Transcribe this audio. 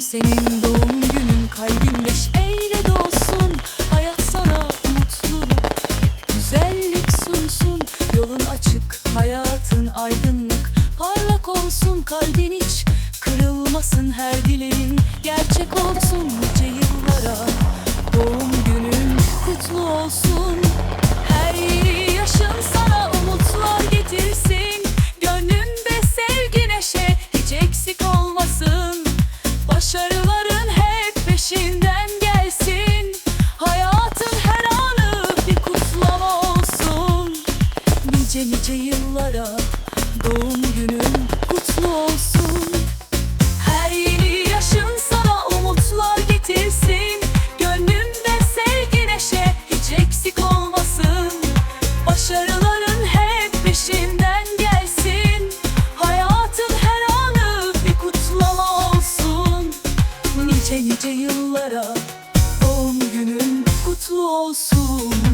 senin doğum günün kalbin neşeyle dolsun. Hayat sana mutluluk, güzellik sunsun. Yolun açık, hayatın aydınlık Parlak olsun. Kalbin hiç kırılmasın her dileğin. Gerçek olsun nice yıllara Doğum günün kutlu olsun Nice nice yıllara doğum günün kutlu olsun. Her yeni yaşın sana umutlar getirsin. Gönlünde sevgi neşe hiç eksik olmasın. Başarıların hep peşinden gelsin. Hayatın her anı bir kutlama olsun. Nice nice yıllara doğum günün kutlu olsun